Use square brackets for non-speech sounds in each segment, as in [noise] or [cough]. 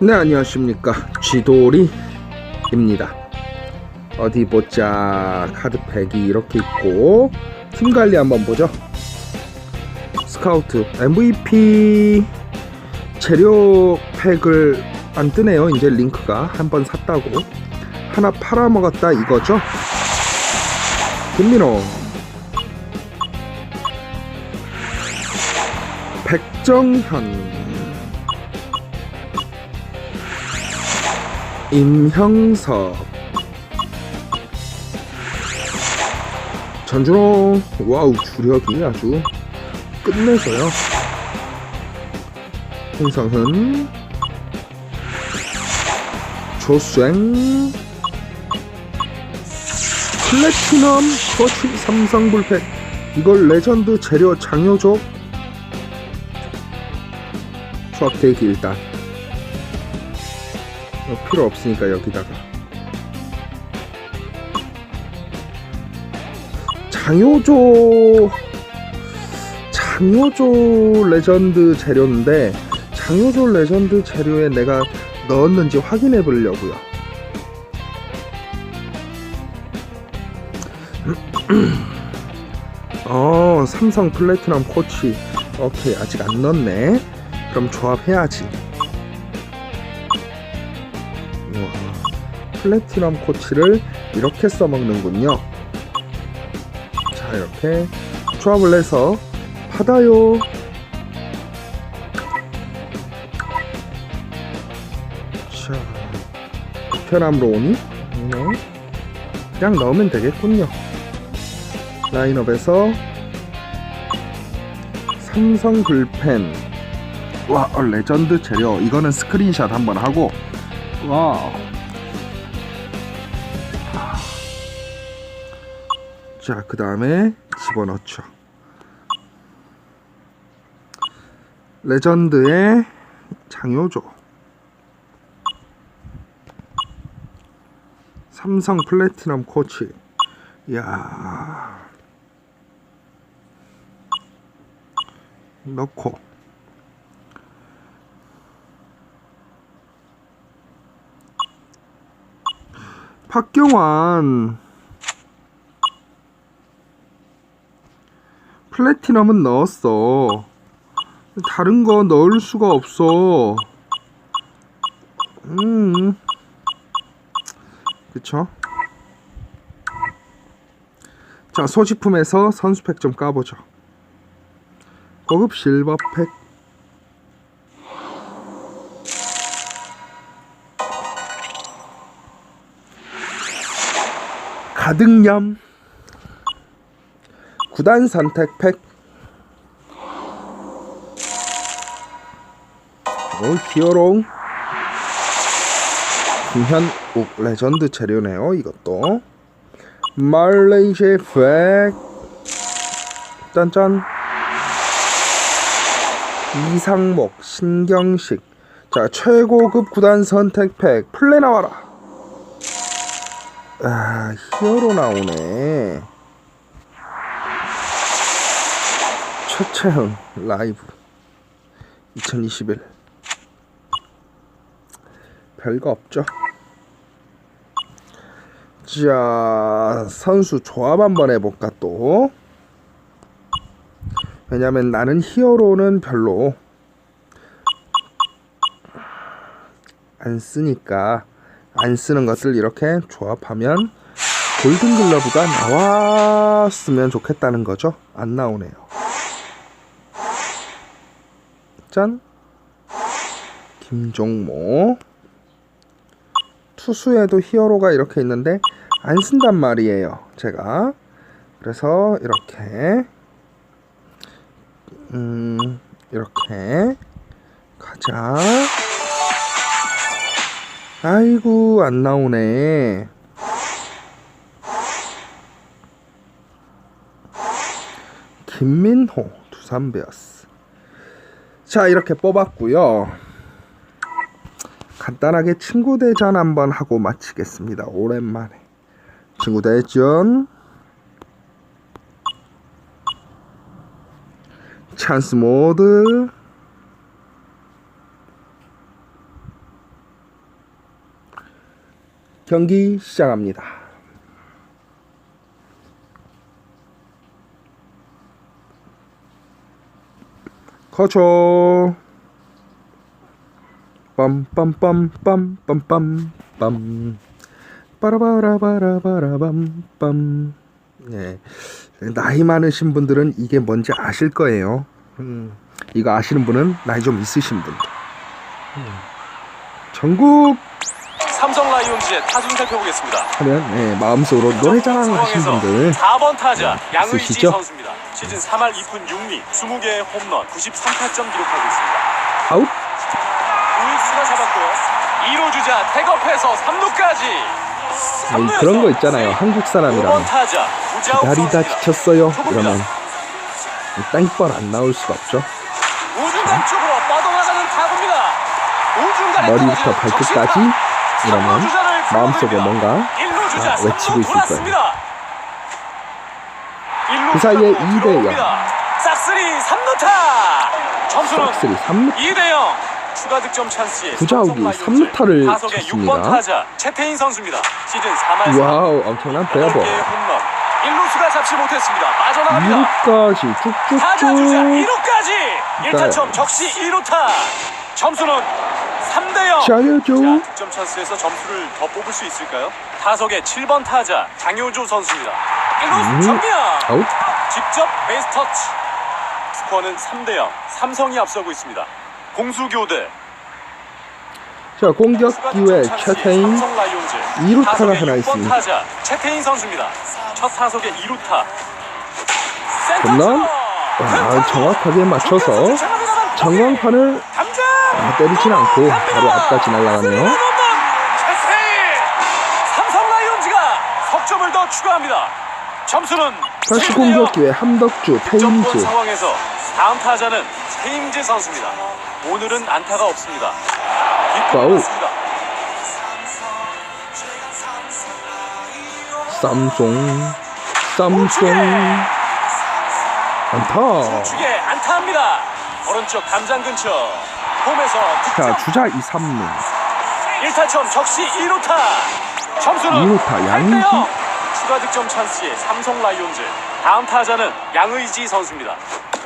네 안녕하십니까. 쥐돌이입니다. 어디 보자. 카드팩이 이렇게 있고 팀 관리 한번 보죠. 스카우트 MVP. 재료 팩을 안 뜨네요. 이제 링크가 한 번 샀다고. 하나 팔아먹었다 이거죠? 김민호 백정현. 임형석 전준호 와우 주력이 아주 끝내줘요. 홍성훈 조수행. 플래티넘 터치 삼성 불펜. 이걸 레전드 재료 장효조 수학대기 일단 어, 필요 없으니까 여기다가 장효조 장효조 레전드 재료인데 장효조 레전드 재료에 내가 넣었는지 확인해 보려고요. [clears throat] 어 삼성 플래티넘 코치 오케이 아직 안 넣었네. 그럼 조합해야지. 우와, 플래티넘 코치를 이렇게 써먹는군요. 자 이렇게 조합을 해서 받아요. 자 베테람으로 오니? 네. 그냥 넣으면 되겠군요. 라인업에서 삼성 글펜 와 어, 레전드 재료 이거는 스크린샷 한번 하고 와. 자, 그 다음에 집어넣죠. 레전드의 장효조. 삼성 플래티넘 코치. 이야. 넣고. 박경환. 플래티넘은 넣었어. 다른 거 넣을 수가 없어. 음. 그쵸? 자 소지품에서 선수팩 좀 까보죠. 고급 실버팩 가득염 구단 선택팩. 오 히어롱. 김현욱 레전드 재료네요 이것도. 말레이시아 팩. 짠짠. 이상목 신경식. 자 최고급 구단 선택팩. 플레 나와라 아, 히어로 나오네. 최채흥 라이브 2021 별거 없죠. 자, 선수 조합 한번 해볼까 또. 왜냐면 나는 히어로는 별로 안 쓰니까 안 쓰는 것을 이렇게 조합하면 골든 글러브가 나왔으면 좋겠다는 거죠. 안 나오네요. 짠. 김종모. 투수에도 히어로가 이렇게 있는데 안 쓴단 말이에요. 제가. 그래서 이렇게 음 이렇게 가자. 아이고 안 나오네. 김민호 두산 베어스. 자 이렇게 뽑았고요. 간단하게 친구 대전 한번 하고 마치겠습니다. 오랜만에 친구 대전. 찬스 모드 경기 시작합니다. 거쳐 빰빰빰빰빰빰빰 빠라바라바라바라밤빰 네. 나이 많으신 분들은 이게 뭔지 아실 거예요. 음, 이거 아시는 분은 나이 좀 있으신 분들. 음. 전국 삼성 라이온즈의 타순 살펴보겠습니다. 하면 네, 마음속으로 노래자랑 하신 분들 4번 타자 네, 양의지 있으시죠? 선수입니다. 시즌 3할 2푼 6리, 20개의 홈런, 93타점 기록하고 있습니다. 아웃 우익수가 잡았고요. 2루 주자 태업해서 3루까지. 아니, 그런 거 있잖아요. 한국 5번 사람이라면 타자 우자욱 기다리다 선수입니다. 지쳤어요. 이러면 땡벌 안 나올 수가 없죠. 우중간 쪽으로 뻗어나가는 타구입니다. 우중간에 머리부터 떨어지는 발끝까지 적시타. 이러면 마음속에. 뭔가 주자 아, 외치고 있을 거예요. 그 사이에 주자로 2대 0. 들어옵니다. 싹쓸이 3루타. 점수는 싹쓸이 3루 2대 0. 추가 득점 찬스에 구자욱이 삼성 라이온즈 삼루타를 타석의 쳤습니다. 6번 타자 채태인 선수입니다. 시즌 3할 와우 엄청난 페어볼 8개의 홈런. 1루수가 잡지 못했습니다. 빠져나갑니다. 2루까지 타자 주자 쭉쭉쭉 2루까지 1타점 적시 2루타. 점수는 3대 0. 잘해줘 자, 득점 찬스에서 점수를 더 뽑을 수 있을까요? 타석의 7번 타자 장효조 선수입니다. 1루수 음. 정면. 아웃 직접 베이스 터치. 스코어는 3대 0. 삼성이 앞서고 있습니다. 공수 교대. 자 공격 기회 라이온즈. 2루타가 타석의 하나 6번 있습니다. 타자 채태인 선수입니다. 첫 타석의 2루타. 홈런? 와, 정확하게 맞춰서 전광판을 아, 때리진 않고 바로 앞까지 날아가네요. 삼성 라이온즈가 석점을 더 추가합니다. 점수는 다시 7대0. 공격 기회 함덕주 페인즈 상황에서 다음 타자는 최임재 선수입니다. 오늘은 안타가 없습니다. 뒷공습니다 쌈송 쌈송 안타 안타합니다. 오른쪽 담장 근처 홈에서 자 주자 2, 3루 1타점 적시 2루타 점수는 2루타 양의지 8대0. 추가 득점 찬스에 삼성 라이온즈 다음 타자는 양의지 선수입니다.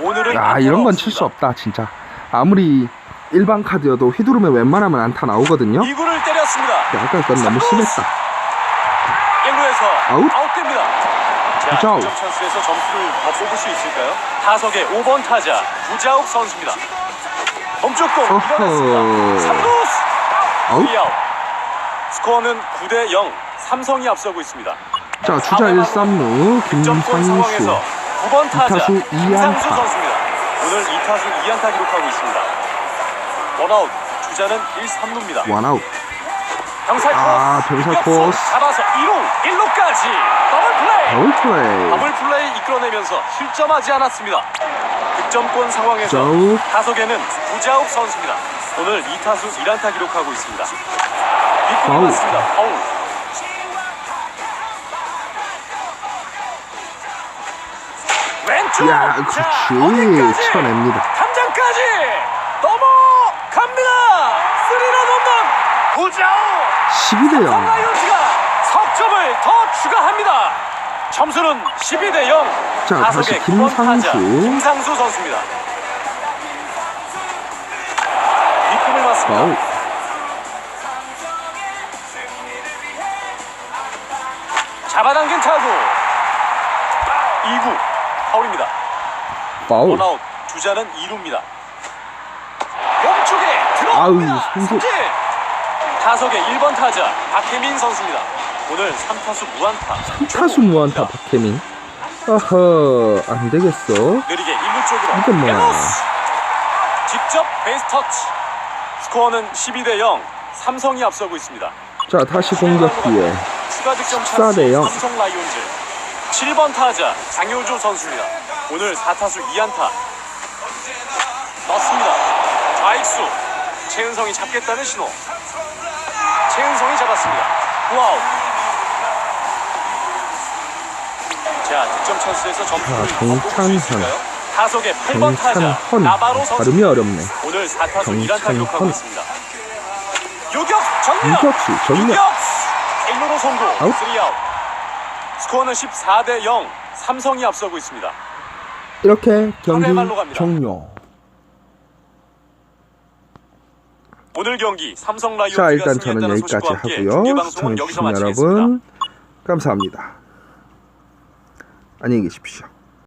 오늘은 야 안타가 이런 건 칠 수. 없다 진짜 아무리 일반 카드여도 휘두르면 웬만하면 안타 나오거든요 2구를 때렸습니다. 아까 건 너무 심했다 1루에서 아웃? 아웃됩니다. 자. 득점 찬스에서 점수를 더 뽑을 수 있을까요? 타석의 5번 타자 구자욱 선수입니다. 어허. 밀어냈습니다. 3루스 아웃. 스코어는 9대 0. 삼성이 앞서고 있습니다. 자 주자 1, 3루 득점권 상황에서 김상수 9번 타자 이타수 김상수 이안타. 선수입니다. 오늘 2타수 2안타 기록하고 있습니다. 원아웃 주자는 1, 3루입니다. 원아웃 병살 코스 아, 병살 유격수 코스. 잡아서 1루 1루까지 더블 플레이 더블 플레이 더블 플레이 이끌어내면서 실점하지 않았습니다. 득점권 상황에서 자우 타석에는 구자욱 선수입니다. 오늘 2타수 1안타 기록하고 있습니다. 뒷공이. 맞습니다. 파울. 왼쪽. 야 자, 그렇지 어디까지? 쳐냅니다 담장까지 넘어갑니다. 스리런 홈런. 구자욱. 12대 0 라이온즈가 석점을 더 추가합니다. 점수는 12 대 0. 자, 다시 김상수. 김상수 선수입니다. 뒷꿈을 맞습니다. 파울 잡아당긴 타구. 2구 파울입니다. 파울 원아웃 주자는 2루입니다. 몸쪽에 아우, 들어옵니다. 손수- 삼진. 타석의 1번 타자 박혜민 선수입니다. 오늘 3타수 무안타. 타수 무안타 박혜민. 아허 안되겠어. 느리게 1루 쪽으로 이건 뭐야. 직접 베이스 터치. 스코어는 12 대 0 삼성이 앞서고 있습니다. 자 다시 공격 기회. 추가 득점 14대 찬스 0. 삼성 라이온즈. 7번 타자 장효조 선수입니다. 오늘 4타수 2안타. 넣습니다. 좌익수. 최은성이 잡겠다는 신호. 최은성이 잡았습니다. 후아 자 득점 찬스에서 점수를 정찬현. 있을까요? 타석의 8번 타자 정찬헌 나바로 선수 발음이 어렵네. 오늘 4타수 1안타 정찬헌. 기록하고 있습니다. 유격 정면 유격수 정면 유격 1루로 송구 아웃. 3아웃 스코어는 14 대 0 삼성이 앞서고 있습니다. 이렇게 경기 갑니다. 종료. 오늘 경기 삼성 라이온즈가 자 일단 저는 승리했다는 여기까지 소식과 함께 하고요. 중계 방송은 여기서 시청해주신 마치겠습니다. 여러분 감사합니다. 안녕히 계십시오.